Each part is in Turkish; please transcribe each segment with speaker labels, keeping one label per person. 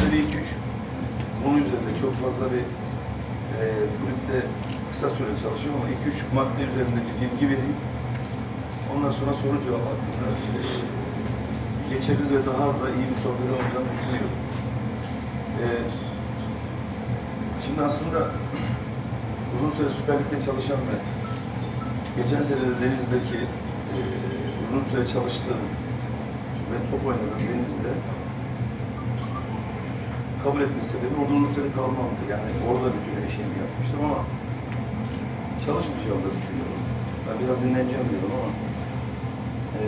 Speaker 1: Şöyle iki üç konu üzerinde çok fazla bir e, kulüpte kısa süre çalışıyorum ama iki üç madde üzerinde bir bilgi vereyim. Ondan sonra soru cevap hakkında e, geçeriz ve daha da iyi bir sohbet olacağını düşünüyorum. E, şimdi aslında uzun süre Süper Lig'de çalışan ve geçen sene de Deniz'deki e, uzun süre çalıştığım ve top oynadığım Deniz'de kabul etme sebebi orada uzun süre kalmamdı. Yani orada bütün her şeyimi yapmıştım ama çalışmayacağımı da düşünüyorum. Ben biraz dinleneceğim diyorum ama e,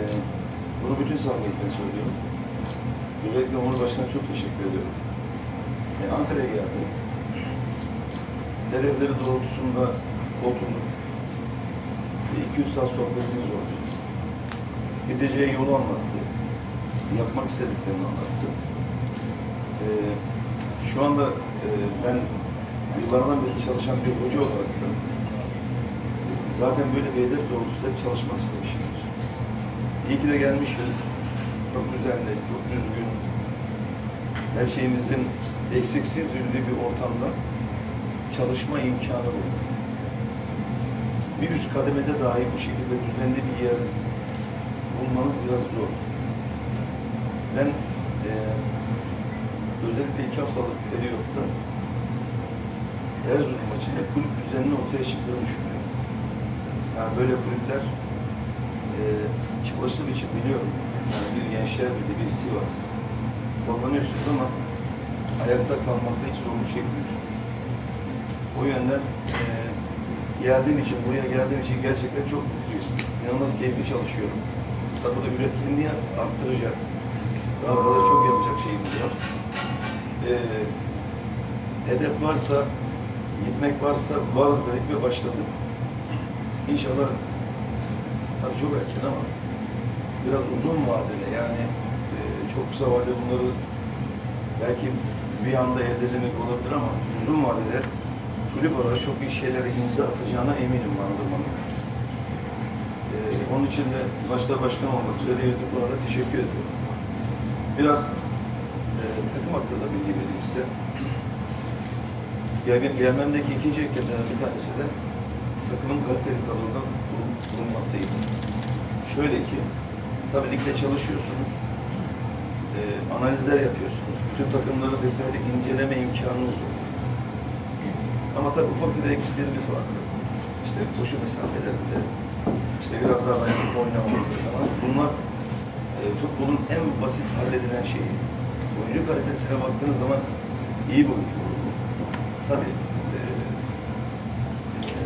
Speaker 1: bunu bütün samimiyetle söylüyorum. Özellikle Onur Başkan'a çok teşekkür ediyorum. E, Ankara'ya geldi. Hedefleri doğrultusunda oturduk. Bir 200 saat sohbetimiz oldu. Gideceği yolu anlattı. Yapmak istediklerini anlattı. Ee, şu anda e, ben yıllardan beri çalışan bir hoca olarak da zaten böyle bir hedef doğrultusunda hep çalışmak istemişimdir. İyi ki de gelmişim. Çok düzenli, çok düzgün, her şeyimizin eksiksiz yürüdüğü bir ortamda çalışma imkanı buldum. Bir üst kademede dahi bu şekilde düzenli bir yer bulmanız biraz zor. Ben özellikle iki haftalık periyotta Erzurum maçıyla kulüp düzeninin ortaya çıktığını düşünüyorum. Yani böyle kulüpler eee çalıştığım için biliyorum. Yani bir Gençler Birliği, bir Sivas sallanıyorsunuz ama ayakta kalmakta hiç zorluk çekmiyorsunuz. O yönden eee geldiğim için, buraya geldiğim için gerçekten çok mutluyum. İnanılmaz keyifli çalışıyorum. Tabii da üretkinliği arttıracak. Daha fazla çok yapacak şeyimiz var. Ee, hedef varsa, gitmek varsa varız dedik ve başladık. İnşallah tabii çok erken ama biraz uzun vadede yani e, çok kısa vadede bunları belki bir anda elde edemek olabilir ama uzun vadede kulüp olarak çok iyi şeylere imza atacağına eminim Bandırma'nın. Ee, onun için de başta başkan olmak üzere yönetimlere teşekkür ediyorum. Biraz e, takım hakkında bilgi vereyim size. Gelmemdeki ikinci eklemlerden bir tanesi de takımın kaliteli kadrodan bulun- bulunmasıydı. Şöyle ki, tabii ligde çalışıyorsunuz, e, analizler yapıyorsunuz, bütün takımları detaylı inceleme imkanınız oluyor. Ama tabii ufak tefek eksiklerimiz vardı. İşte koşu mesafelerinde, işte biraz daha dayanıklı oynamamızda falan. Bunlar e, futbolun en basit halledilen şeyi. Oyuncu kalitesine baktığınız zaman iyi bir oyuncu olur. Tabii e, e,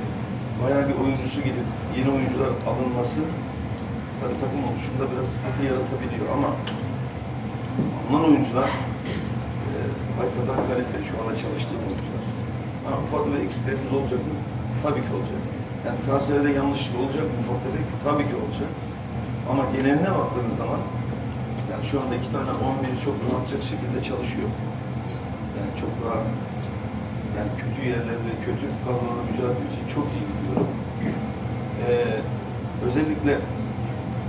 Speaker 1: bayağı bir oyuncusu gidip yeni oyuncular alınması tabii takım oluşumunda biraz sıkıntı yaratabiliyor ama alınan oyuncular e, hakikaten kaliteli şu anda çalıştığım oyuncular. Ha, ufak tefek eksiklerimiz olacak mı? Tabii ki olacak. Yani transferde yanlışlık olacak mı ufak tefek? Tabii ki olacak. Ama geneline baktığınız zaman yani şu anda iki tane 11'i çok rahatça şekilde çalışıyor. Yani çok daha yani kötü yerlerde kötü kadrolarla mücadele için çok iyi biliyorum. Ee, özellikle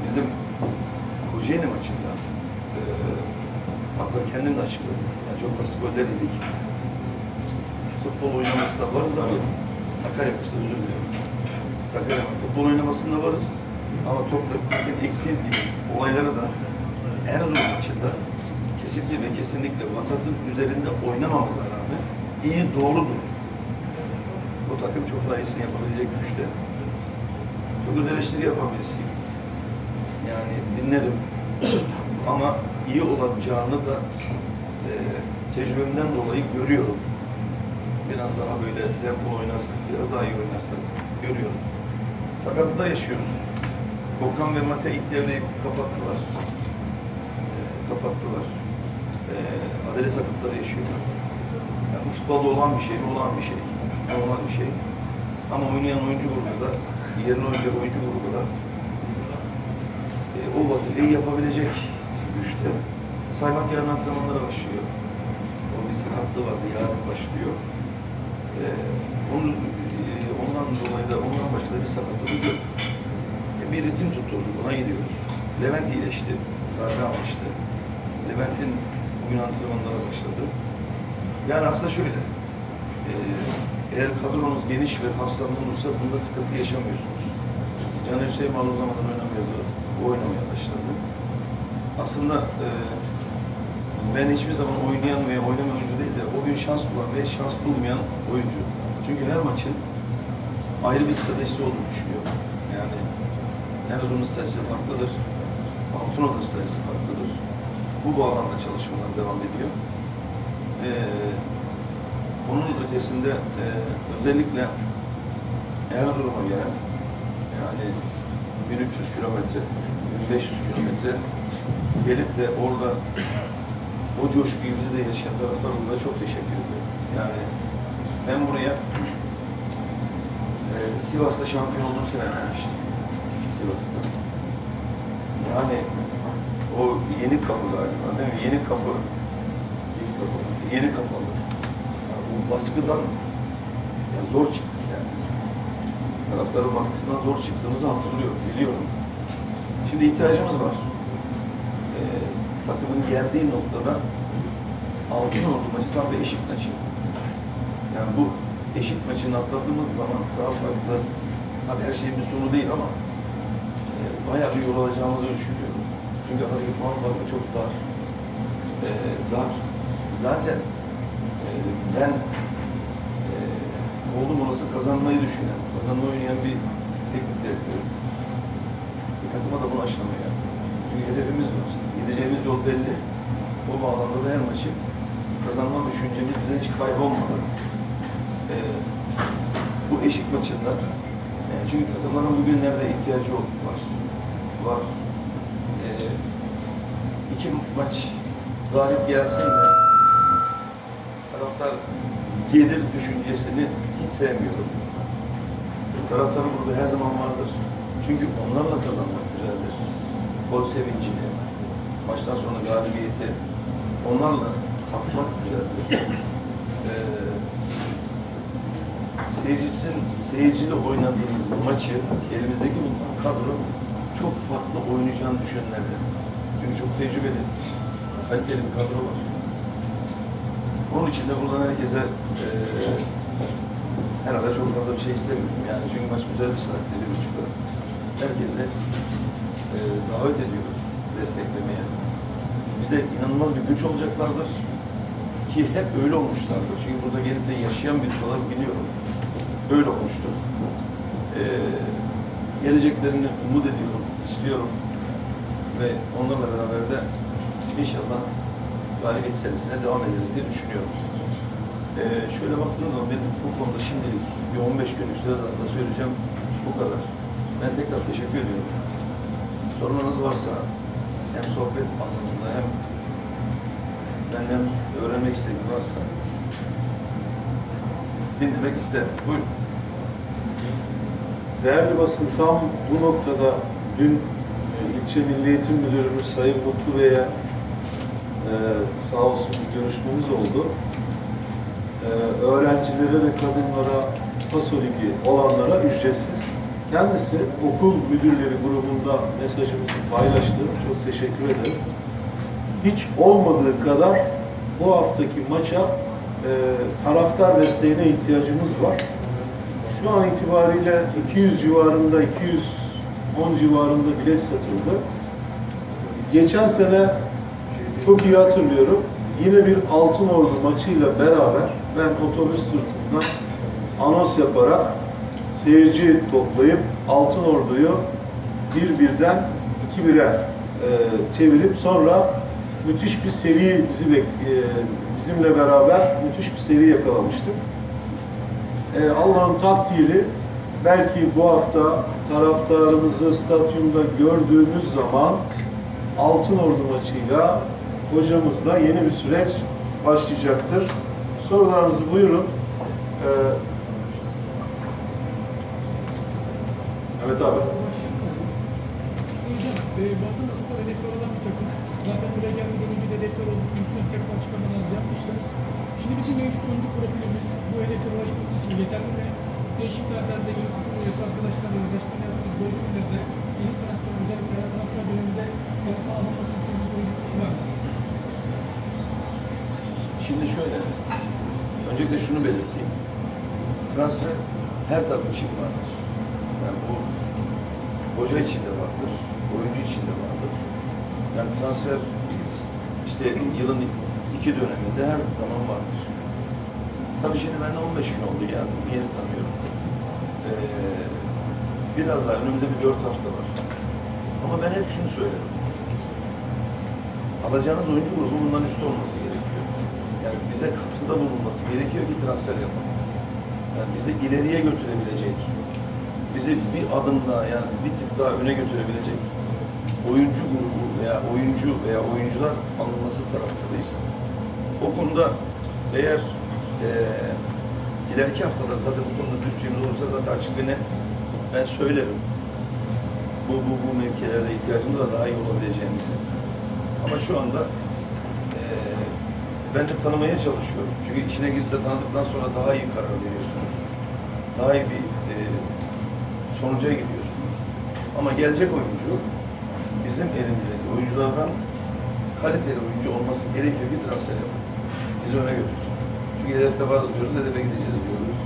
Speaker 1: bizim Kocaeli maçında e, hatta kendim de açıkladım. Yani çok basit goller yedik. Futbol oynamasında varız ama Sakarya maçında özür diliyorum. Sakarya futbol oynamasında varız. Ama topla eksiyiz gibi olaylara da Erzurum maçında kesinlikle ve kesinlikle vasatın üzerinde oynamamıza rağmen iyi doğru. Bu takım çok daha iyisini yapabilecek güçte. Çok öz eleştiri yapan birisiyim. Yani dinlerim. Ama iyi olacağını da e, tecrübemden dolayı görüyorum. Biraz daha böyle tempo oynarsak, biraz daha iyi oynarsak görüyorum. Sakatlıklar yaşıyoruz. Volkan ve Mate ilk devreyi kapattılar. Kapattılar. E, adele sakatları yaşıyorlar. Yani futbolda olan bir şey mi? Olan bir şey. Olan bir şey. Ama oynayan oyuncu grubu da, yerine oynayacak oyuncu grubu da e, o vazifeyi yapabilecek güçte. Saymak yarın antrenmanlara başlıyor. O bir sakatlığı vardı, yarın başlıyor. E, onun, e, ondan dolayı da ondan başka bir sakatlığı yok. E, bir ritim tutturduk, ona gidiyoruz. Levent iyileşti, darbe almıştı. Levent'in bugün antrenmanlara başladı. Yani aslında şöyle, e, eğer kadronuz geniş ve kapsamlı olursa bunda sıkıntı yaşamıyorsunuz. Can Hüseyin o zamanlar oynamıyordu, o oynamaya başladı. Aslında e, ben hiçbir zaman oynayan veya oynamayan oyuncu değil de o gün şans bulan ve şans bulmayan oyuncu. Çünkü her maçın ayrı bir stratejisi olduğunu düşünüyorum. Yani Erzurum'un stratejisi farklıdır. Altınordu stratejisi farklıdır. Bu bağlamda çalışmalar devam ediyor. Ee, onun ötesinde e, özellikle Erzurum'a gelen yani 1300 kilometre, 1500 kilometre gelip de orada o coşkuyu bizi de yaşayan taraftarımıza çok teşekkür ediyorum. Yani ben buraya e, Sivas'ta şampiyon olduğum sene gelmiştim. Sivas'ta. Yani o yeni kapı galiba değil mi? Yeni kapı. Yeni kapı. Yeni kapalı. Yani o baskıdan ya zor çıktık yani. Taraftarın baskısından zor çıktığımızı hatırlıyorum, biliyorum. Şimdi ihtiyacımız var. Ee, takımın geldiği noktada altın ordu maçı tam bir eşit maçı. Yani bu eşit maçını atladığımız zaman daha farklı, tabii her şeyin bir sonu değil ama e, bayağı bir yol alacağımızı düşünüyorum. Çünkü aradaki puan farkı çok dar. E, dar. Zaten e, ben e, oldum olası kazanmayı düşünen, kazanmayı oynayan bir teknik direktörüm. Bir takıma da bunu aşılamaya. Çünkü hedefimiz var. Gideceğimiz yol belli. O bağlamda da her maçı kazanma düşüncemiz bizden hiç kaybolmadı. Ee, bu eşik maçında e, çünkü takımların bugünlerde ihtiyacı var. Var. Ee, iki maç galip gelsin de taraftar gelir düşüncesini hiç sevmiyorum. Taraftarın burada her zaman vardır. Çünkü onlarla kazanmak güzeldir. Gol sevincini, maçtan sonra galibiyeti onlarla tatmak güzeldir. Ee, seyircisin, seyirciyle oynadığımız maçı elimizdeki bulunan kadro çok farklı oynayacağını düşünenlerden. Çünkü çok tecrübeli, kaliteli bir kadro var. Onun için de buradan herkese eee herhalde çok fazla bir şey istemiyorum. Yani çünkü maç güzel bir saatte, bir buçukta. Herkese eee, davet ediyoruz desteklemeye. Bize inanılmaz bir güç olacaklardır. Ki hep öyle olmuşlardır. Çünkü burada gelip de yaşayan birisi olarak biliyorum. Öyle olmuştur. Eee geleceklerini umut ediyorum, istiyorum. Ve onlarla beraber de inşallah galibiyet serisine devam ederiz diye düşünüyorum. Ee, şöyle baktığınız zaman benim bu konuda şimdilik bir 15 günlük süre zarfında söyleyeceğim bu kadar. Ben tekrar teşekkür ediyorum. Sorunlarınız varsa hem sohbet anlamında hem benden öğrenmek istediğiniz varsa dinlemek isterim. Buyurun.
Speaker 2: Değerli basın tam bu noktada dün e, ilçe Milli Eğitim Müdürümüz Sayın Mutlu Bey'e e, sağ olsun bir görüşmemiz oldu. E, öğrencilere ve kadınlara paso olanlara ücretsiz. Kendisi okul müdürleri grubunda mesajımızı paylaştı. Çok teşekkür ederiz. Hiç olmadığı kadar bu haftaki maça e, taraftar desteğine ihtiyacımız var. Şu an itibariyle 200 civarında, 210 civarında bilet satıldı. Geçen sene çok iyi hatırlıyorum. Yine bir Altın Ordu maçıyla beraber ben otobüs sırtından anons yaparak seyirci toplayıp Altın Ordu'yu bir birden iki bire e, çevirip sonra müthiş bir seri bizi bek- e, bizimle beraber müthiş bir seri yakalamıştık. Ee, Allah'ın takdiri belki bu hafta taraftarımızı stadyumda gördüğümüz zaman Altın Ordu maçıyla hocamızla yeni bir süreç başlayacaktır. Sorularınızı buyurun. Ee, evet abi.
Speaker 3: E, Batman Spor hedefler olan bir takım. Zaten buraya gelmeden önce de hedefler olduk. Üstüne takım açıklamalarınızı yapmışsınız. Şimdi bizim mevcut oyuncu profilimiz bu hedefe ulaşmamız için yeterli mi? Değişikliklerden de yeni takım üyesi arkadaşlarla ve başkan yaptığımız görüşmelerde yeni transfer özellikle transfer döneminde yapma alınması istediğiniz oyuncu var?
Speaker 1: Şimdi şöyle, öncelikle şunu belirteyim. Transfer her takım için vardır. Yani bu hoca için de vardır, oyuncu için de vardır. Yani transfer işte yılın iki döneminde her zaman vardır. Tabii şimdi ben de 15 gün oldu geldim, yeni tanıyorum. Ee, biraz daha önümüzde bir 4 hafta var. Ama ben hep şunu söylerim. Alacağınız oyuncu grubu bundan üstü olması gerekiyor. Yani bize katkıda bulunması gerekiyor ki transfer yapalım. Yani bizi ileriye götürebilecek, bizi bir adım daha yani bir tık daha öne götürebilecek oyuncu grubu veya oyuncu veya oyuncular alınması taraftarıyım. O konuda eğer eee ileriki haftalar zaten bu konuda düşeceğimiz olursa zaten açık ve net ben söylerim. Bu, bu, bu mevkilerde ihtiyacımız da daha iyi olabileceğimizi. Ama şu anda eee ben de tanımaya çalışıyorum. Çünkü içine girip de tanıdıktan sonra daha iyi karar veriyorsunuz. Daha iyi bir eee sonuca gidiyorsunuz. Ama gelecek oyuncu bizim elimizdeki oyunculardan kaliteli oyuncu olması gerekiyor ki transfer yapalım. Bizi öne götürsün. Çünkü hedefte varız diyoruz, hedefe gideceğiz diyoruz.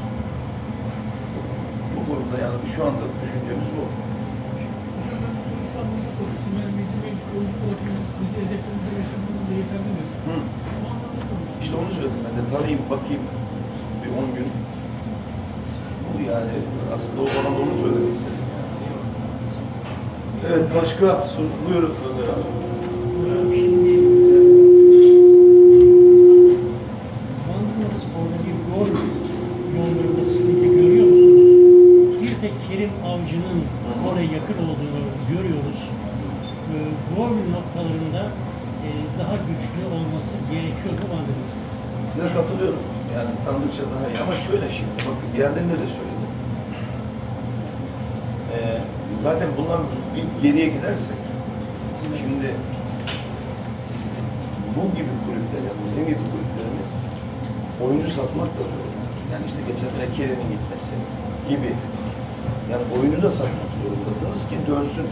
Speaker 1: Bu konuda yani şu anda düşüncemiz bu. Hı. İşte onu söyledim ben de. Tanıyayım, bakayım bir 10 gün. Bu yani aslında o bana da onu söylemek istedim.
Speaker 2: Evet başka soru buyurun abi.
Speaker 4: Şimdi Bandırma Spor'da bir gol yollarında sıkıntı görüyor musunuz? Bir tek Kerim Avcı'nın oraya yakın olduğunu görüyoruz. Ee, gol noktalarında e, daha güçlü olması gerekiyor bu Bandırma Spor.
Speaker 1: Size katılıyorum. Yani tanıdıkça daha iyi. Ama şöyle şimdi, bakın geldiğinde de söyledim. Ee, zaten bundan bir geriye gidersek, şimdi bu gibi kulüpler, bizim gibi kulüplerimiz oyuncu satmak da zor. Yani işte geçen sene Kerem'in gitmesi gibi. Yani oyuncu da satmak zorundasınız ki dönsün.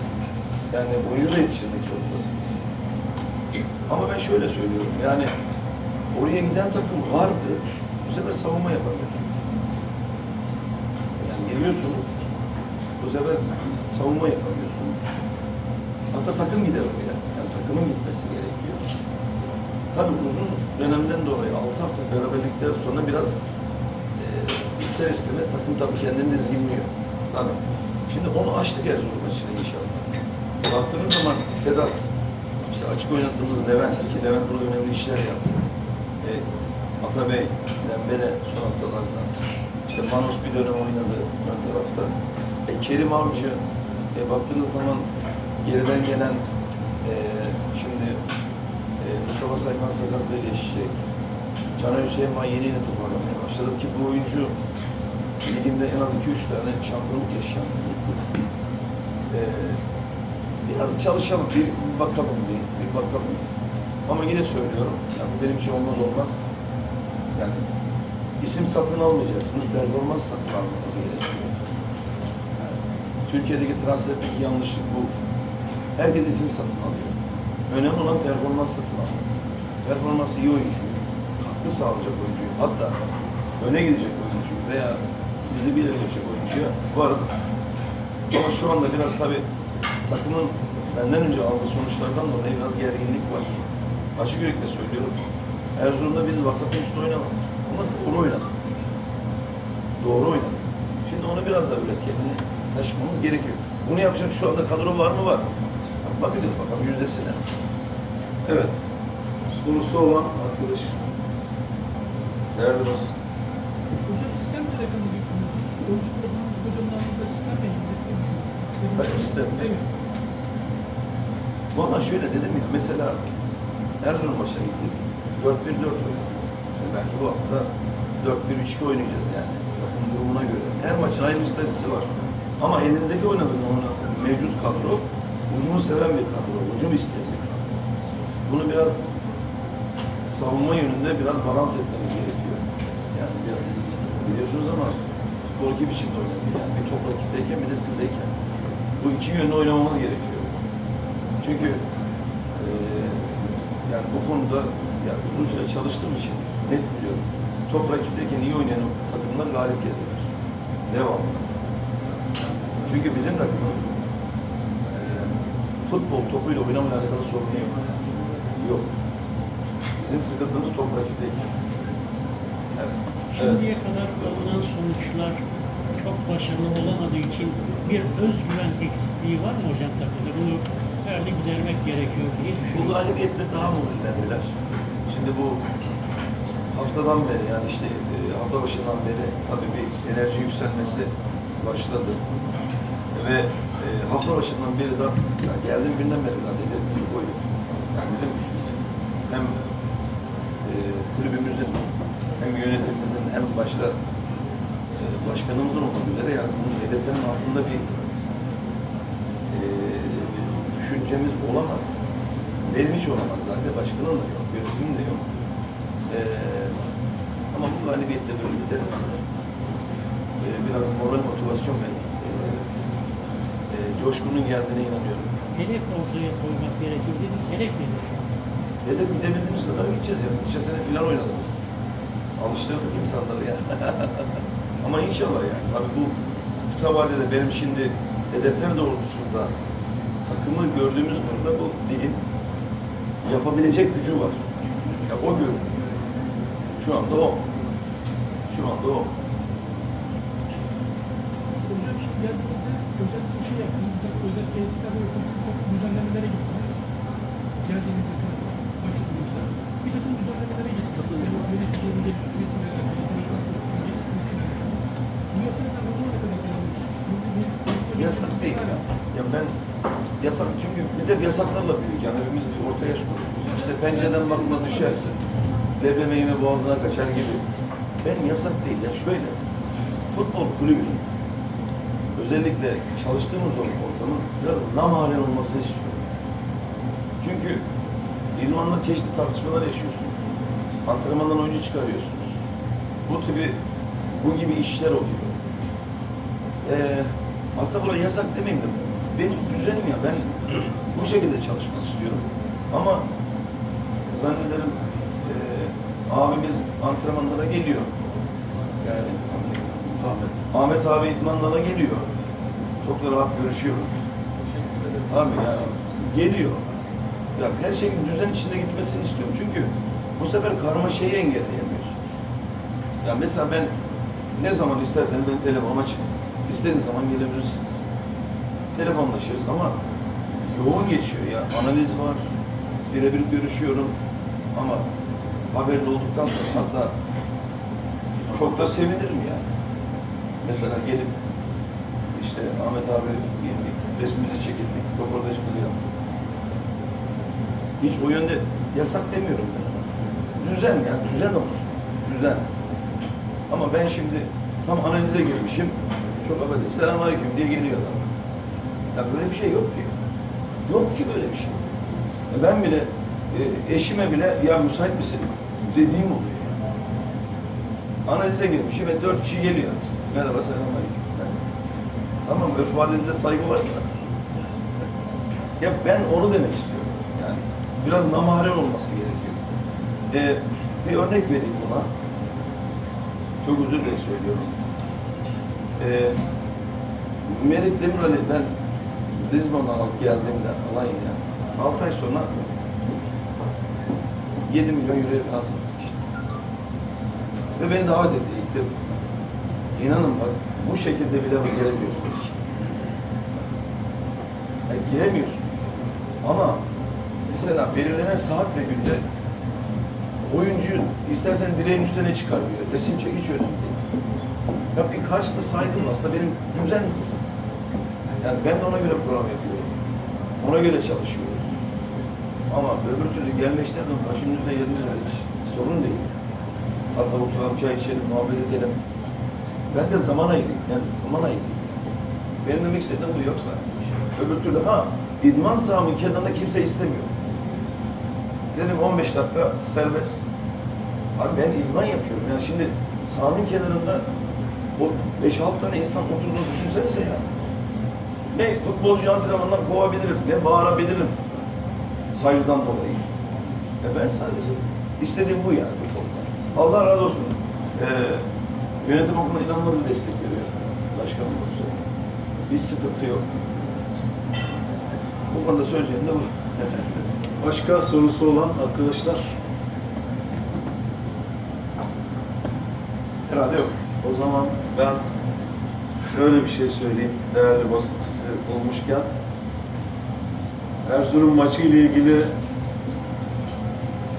Speaker 1: Yani oyuncu da yetiştirmek zorundasınız. Ama ben şöyle söylüyorum, yani oraya giden takım vardı, bu sefer savunma yapamıyorsunuz. Yani geliyorsunuz, bu sefer savunma yapamıyorsunuz. Aslında takım gider oraya, yani takımın gitmesi gerekiyor. Tabii uzun dönemden dolayı 6 hafta beraberlikten sonra biraz e, ister istemez takım tabii kendini dizginliyor. Tabii. Şimdi onu açtık Erzurum maçına inşallah. Baktığınız zaman Sedat, işte açık oynattığımız Levent, ki Levent burada önemli işler yaptı. E, Atabey, Dembele son haftalarda. İşte Manos bir dönem oynadı ön tarafta. E, Kerim Avcı, e, baktığınız zaman geriden gelen e, şimdi e, Mustafa Sayman sakatlığı geçecek. Caner Hüseyin yeni yeni toparlamaya başladı ki bu oyuncu liginde en az 2-3 tane şampiyonluk yaşayan. E, biraz çalışalım, bir bakalım, bir, bir bakalım. Ama yine söylüyorum, yani benim için olmaz olmaz. Yani isim satın almayacaksınız, performans satın almanız gerekiyor. Yani, Türkiye'deki transferdeki yanlışlık bu. Herkes isim satın alıyor. Önemli olan performans satın almak. Performansı iyi oyuncu, katkı sağlayacak oyuncu, hatta öne gidecek oyuncu veya bizi bir yere götürecek oyuncuya var. Ama şu anda biraz tabii takımın benden önce aldığı sonuçlardan dolayı biraz gerginlik var. Açık yürekle söylüyorum. Erzurum'da biz vasat üstü oynamadık. Ama doğru oynadık. Doğru oynadık. Şimdi onu biraz daha üretkenliğe taşımamız gerekiyor. Bunu yapacak şu anda kadro var mı? Var. Bakacağız bakalım yüzdesine.
Speaker 2: Evet. Sorusu olan arkadaş. Değerli basın.
Speaker 3: Hocam sistem de yakın bir düşünüyorsunuz. Oyuncu profilimiz göz önüne aldığında sistemle ilgili ne
Speaker 1: Takım sistemi.
Speaker 3: Değil mi?
Speaker 1: Valla şöyle dedim ya, mesela Erzurum maçına gittik. 4-1-4 oynadık. Şimdi belki bu hafta 4-1-3-2 oynayacağız yani. Takımın durumuna göre. Her maçın ayrı bir statüsü var. Ama elinizdeki oynadığın oyna- mevcut kadro, ucumu seven bir kadro, ucum isteyen bir kadro. Bunu biraz savunma yönünde biraz balans etmemiz gerekiyor. Yani biraz biliyorsunuz ama futbol iki biçimde oynanıyor. Yani bir top rakipteyken bir de sizdeyken. Bu iki yönde oynamamız gerekiyor. Çünkü eee yani bu konuda yani uzun süre çalıştığım için net biliyorum. Top rakipteyken iyi oynayan takımlar galip geldiler. Devamlı. Çünkü bizim takımın e, futbol topuyla oynamaya alakalı sorunu yok. Yok. Bizim sıkıntımız top rakipteyken. Evet.
Speaker 4: Şimdiye kadar alınan sonuçlar çok başarılı olamadığı için bir özgüven eksikliği var mı hocam takımda? Bunu herhalde gidermek gerekiyor diye
Speaker 1: Bu
Speaker 4: düşünüyorum.
Speaker 1: galibiyetle daha mı ilgilendiler? Şimdi bu haftadan beri yani işte e, hafta başından beri tabii bir enerji yükselmesi başladı. Ve e, hafta başından beri de artık ya geldiğim günden beri zaten hedefimizi koyduk. Yani bizim hem e, kulübümüzün hem yönetimimizin hem başta başkanımızın olmak üzere yani bunun hedeflerin altında bir e, düşüncemiz olamaz. Benim hiç olamaz zaten. Başkanın da yok, yönetimin de yok. E, ama bu galibiyetle birlikte e, biraz moral motivasyon ve e, e, coşkunun geldiğine inanıyorum.
Speaker 4: Hedef ortaya koymak gerekiyor dediniz. Hedef nedir?
Speaker 1: Hedef gidebildiğimiz kadar gideceğiz ya. Geçen sene final oynadınız. Alıştırdık insanları ya. Ama inşallah yani. Tabii bu kısa vadede benim şimdi hedefler doğrultusunda takımı gördüğümüz burada bu ligin yapabilecek gücü var. Ya o görünüyor. Şu anda o. Şu anda o.
Speaker 3: Hocam şimdi geldiğinizde özellikle şey özel takım düzenlemelere gittiniz. Geldiğinizde başladığınızda. Bir takım düzenlemelere gittiniz. Yöneticilerin getirmesine, başkanların getirmesine. Bu yasaklar ne zamana kadar devam edecek? Bu bir- bir-
Speaker 1: Yasak değil ya. Ya ben yasak çünkü biz hep yasaklarla büyüdük. Yani hepimiz bir orta yaş grubuyuz. İşte pencereden bakma düşersin. Leblebi yeme boğazına kaçar gibi. Ben yasak değil ya şöyle. Futbol kulübünün özellikle çalıştığımız ortamın biraz namhalen olmasını istiyorum. Çünkü İlman'la çeşitli tartışmalar yaşıyorsunuz. Antrenmandan oyuncu çıkarıyorsunuz. Bu gibi bu gibi işler oluyor. Ee, aslında buna yasak demeyeyim de benim düzenim ya ben bu şekilde çalışmak istiyorum. Ama zannederim e, abimiz antrenmanlara geliyor. Yani Ahmet. Ahmet abi idmanlara geliyor. Çok da rahat görüşüyoruz. Abi yani geliyor. Ya her şeyin düzen içinde gitmesini istiyorum. Çünkü bu sefer karmaşayı engelleyemiyorsunuz. Ya mesela ben ne zaman isterseniz benim telefonuma çıkın. İstediğiniz zaman gelebilirsiniz. Telefonlaşırız ama yoğun geçiyor ya. Analiz var. Birebir görüşüyorum. Ama haberli olduktan sonra hatta çok da sevinirim yani. Mesela gelip işte Ahmet abi geldik, resmimizi çekildik, röportajımızı yaptık. Hiç o yönde yasak demiyorum. Düzen ya, düzen olsun. Düzen. Ama ben şimdi tam analize girmişim. Çok affedersin, selamünaleyküm diye geliyor adam. Ya böyle bir şey yok ki. Yok ki böyle bir şey. Ya ben bile, e, eşime bile ya müsait misin dediğim oluyor. Analize girmişim ve dört kişi geliyor. Merhaba, selamünaleyküm. Tamam, örf adetinde saygı var da. Ya ben onu demek istiyorum. Yani biraz namaren olması gerekiyor. Ee, bir örnek vereyim buna. Çok dilerim söylüyorum. Ee, Merit Demirali ben Lizbon'dan alıp geldiğimde Alanya'ya 6 ay sonra 7 milyon euroya falan sattık işte. Ve beni davet etti. Gittim. İnanın bak bu şekilde bile giremiyorsunuz hiç. Ya giremiyorsunuz. Ama mesela belirlenen saat ve günde oyuncuyu istersen direğin üstüne çıkar diyor. Resim çek hiç önemli. Ya bir karşılıklı saygım aslında benim düzen yani ben de ona göre program yapıyorum. Ona göre çalışıyoruz. Ama öbür türlü gelmek istersen başımızda yerimiz var hiç. Sorun değil. Hatta oturalım çay içelim, muhabbet edelim. Ben de zaman ayırayım. Yani zaman ayırayım. Benim demek istediğim bu yoksa. Öbür türlü ha idman sahamın kenarında kimse istemiyor. Dedim 15 dakika serbest. Abi ben idman yapıyorum. Yani şimdi sahanın kenarında o 5-6 tane insan oturduğunu düşünsenize ya. Ne futbolcu antrenmandan kovabilirim, ne bağırabilirim saygıdan dolayı. E ben sadece İstediğim bu yani bu konuda. Allah razı olsun. Ee, yönetim okula inanılmaz bir destek veriyor. Başkanım olursa. Hiç sıkıntı yok. Bu konuda söyleyeceğim de bu.
Speaker 2: Başka sorusu olan arkadaşlar?
Speaker 1: Herhalde yok.
Speaker 2: O zaman ben şöyle bir şey söyleyeyim değerli basıncısı olmuşken. Erzurum maçı ile ilgili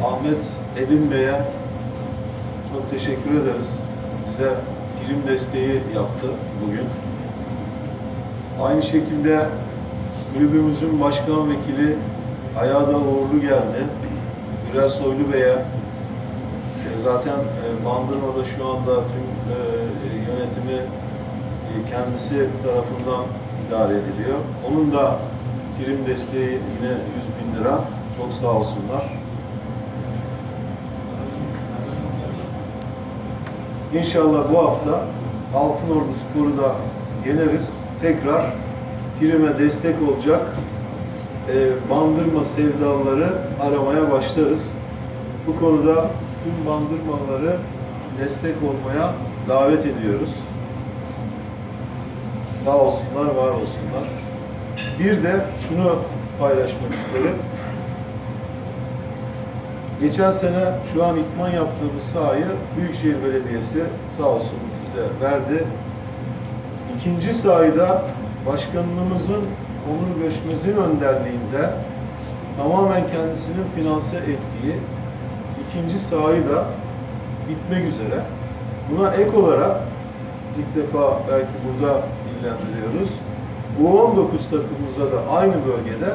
Speaker 2: Ahmet Edin Bey'e çok teşekkür ederiz. Bize prim desteği yaptı bugün. Aynı şekilde kulübümüzün başkan vekili Ayada Uğurlu geldi. Gürel Soylu Bey'e e, Zaten e, Bandırma'da şu anda tüm e, yönetimi e, kendisi tarafından idare ediliyor. Onun da prim desteği yine 100 bin lira. Çok sağ olsunlar. İnşallah bu hafta Altınordu Spor'u da yeneriz. Tekrar prime destek olacak e, bandırma sevdalıları aramaya başlarız. Bu konuda tüm bandırmaları destek olmaya davet ediyoruz. Sağ olsunlar, var olsunlar. Bir de şunu paylaşmak isterim. Geçen sene şu an ikman yaptığımız sahayı Büyükşehir Belediyesi sağ olsun bize verdi. İkinci sahada başkanımızın Onur Göçmez'in önderliğinde tamamen kendisinin finanse ettiği ikinci sahayı da bitmek üzere. Buna ek olarak ilk defa belki burada dillendiriyoruz. U19 takımımıza da aynı bölgede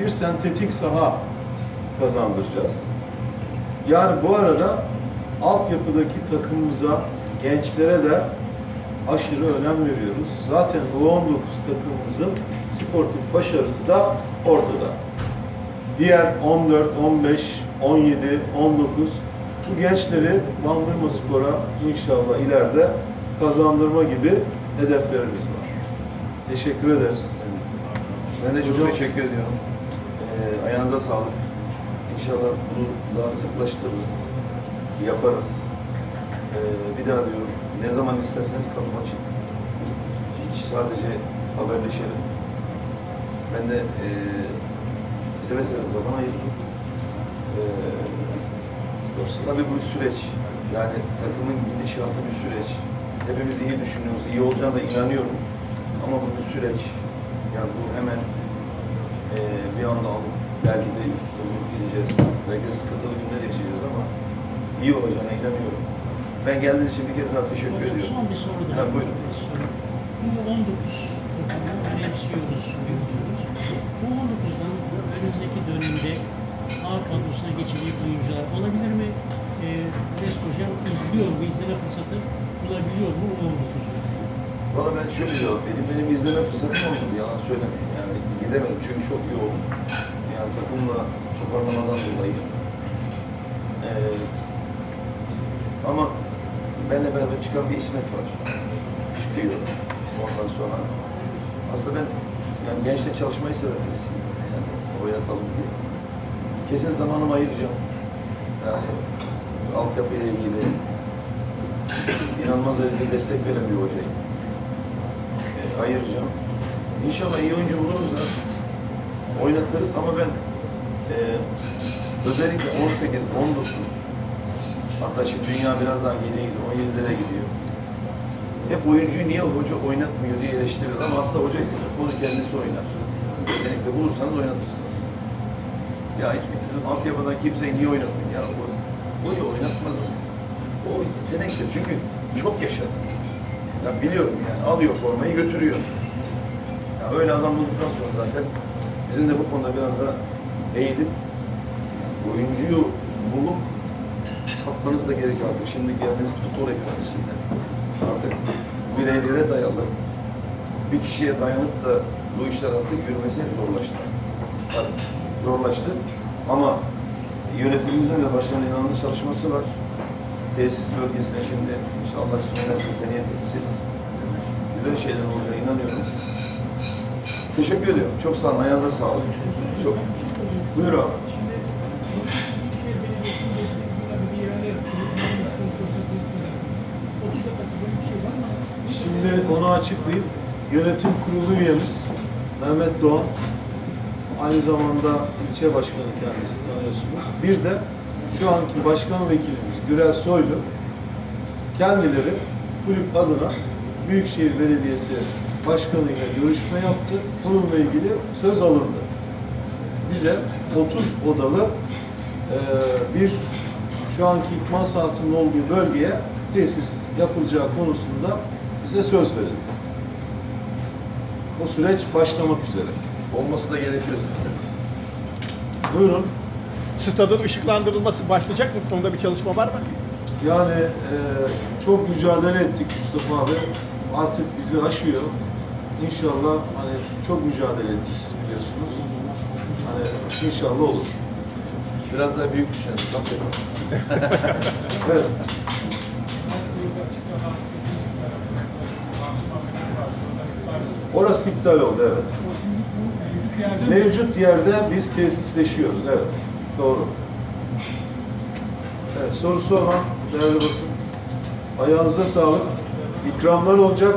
Speaker 2: bir sentetik saha kazandıracağız. Yani bu arada altyapıdaki takımımıza, gençlere de aşırı önem veriyoruz. Zaten U19 takımımızın sportif başarısı da ortada. Diğer 14, 15, 17, 19 bu gençleri Bandırma Spor'a inşallah ileride kazandırma gibi hedeflerimiz var. Teşekkür ederiz.
Speaker 1: Ben de çok
Speaker 2: Hocam-
Speaker 1: teşekkür ediyorum. Ee, ayağınıza sağlık. İnşallah bunu daha sıklaştırırız, yaparız. Ee, bir daha diyorum, ne zaman isterseniz kapım açık. Hiç sadece haberleşelim. Ben de ee, seve seve zaman ayırırım. Ee, tabii bu bir süreç. Yani takımın gidişatı bir süreç. Hepimiz iyi düşünüyoruz, iyi olacağına da inanıyorum. Ama bu bir süreç. Yani bu hemen eee, bir anda alıp belki de üst gideceğiz. Belki de sıkıntılı günler yaşayacağız ama iyi olacağına inanıyorum. Ben geldiğiniz için bir kez daha teşekkür
Speaker 4: Hocam,
Speaker 1: ediyorum.
Speaker 4: Son bir soru daha.
Speaker 1: Ha, buyurun.
Speaker 4: Bu 19 takımı önemsiyoruz, büyütüyoruz. Bu 19'dan önümüzdeki dönemde A kadrosuna geçecek oyuncular olabilir mi? E, Resk Hocam izliyor mu, izleme fırsatı bulabiliyor mu 19'u?
Speaker 1: Valla ben şöyle cevap vereyim. Benim izleme fırsatım olmadı. Yalan söylemeyeyim. Yani gidemedim çünkü çok oldum. Yani takımla toparlamadan dolayı. Eee ama benimle beraber çıkan bir İsmet var. Çıkıyor. Ondan sonra aslında ben yani gençle çalışmayı seven. Yani oynatalım diye. Kesin zamanımı ayıracağım. Yani altyapıyla ilgili inanılmaz derecede destek veren bir hocayım. E, ayıracağım. İnşallah iyi oyuncu buluruz da oynatırız ama ben e, özellikle 18, 19 hatta şimdi dünya biraz daha geriye gidiyor, 17'lere gidiyor. Hep oyuncuyu niye hoca oynatmıyor diye eleştiriyorlar ama aslında hoca futbolu kendisi oynar. Yetenekle bulursanız oynatırsınız. Ya hiç bizim altyapıdan kimseyi niye oynatmıyor? Ya o, hoca oynatmaz. O yetenektir çünkü çok yaşadı. Ya biliyorum yani alıyor formayı götürüyor. Ya öyle adam bulduktan sonra zaten bizim de bu konuda biraz da eğilip oyuncuyu bulup satmanız da gerekiyor artık. Şimdi geldiğiniz futbol ekonomisiyle artık bireylere dayalı bir kişiye dayanıp da bu işler artık yürümesi zorlaştı artık. Tabii zorlaştı. Ama yönetimimizin ve başkanın inanılmaz çalışması var. Tesis bölgesine şimdi inşallah işte ismiyle seneye tesis güzel şeyler olacağına inanıyorum. Teşekkür ediyorum. Çok sağ olun. Ayağınıza sağlık. Çok. Buyur abi.
Speaker 3: Şimdi
Speaker 2: onu açıklayıp yönetim kurulu üyemiz Mehmet Doğan aynı zamanda ilçe başkanı kendisi tanıyorsunuz. Bir de şu anki başkan vekilimiz Gürel Soylu, kendileri kulüp adına Büyükşehir Belediyesi Başkanı'yla görüşme yaptı. Bununla ilgili söz alındı. Bize 30 odalı eee, bir şu anki ikman sahasının olduğu bölgeye tesis yapılacağı konusunda bize söz verildi. O süreç başlamak üzere.
Speaker 1: Olması da gerekiyor.
Speaker 2: Buyurun.
Speaker 5: Stadın ışıklandırılması başlayacak mı? Bu konuda bir çalışma var mı?
Speaker 2: Yani eee, çok mücadele ettik Mustafa abi. Artık bizi aşıyor. İnşallah hani çok mücadele ettik siz biliyorsunuz. Hani inşallah olur.
Speaker 1: Biraz daha büyük düşünün.
Speaker 2: Evet. Orası iptal oldu evet. Mevcut yerde biz tesisleşiyoruz evet. Doğru. Evet sorusu olan değerli basın. Ayağınıza sağlık. İkramlar olacak.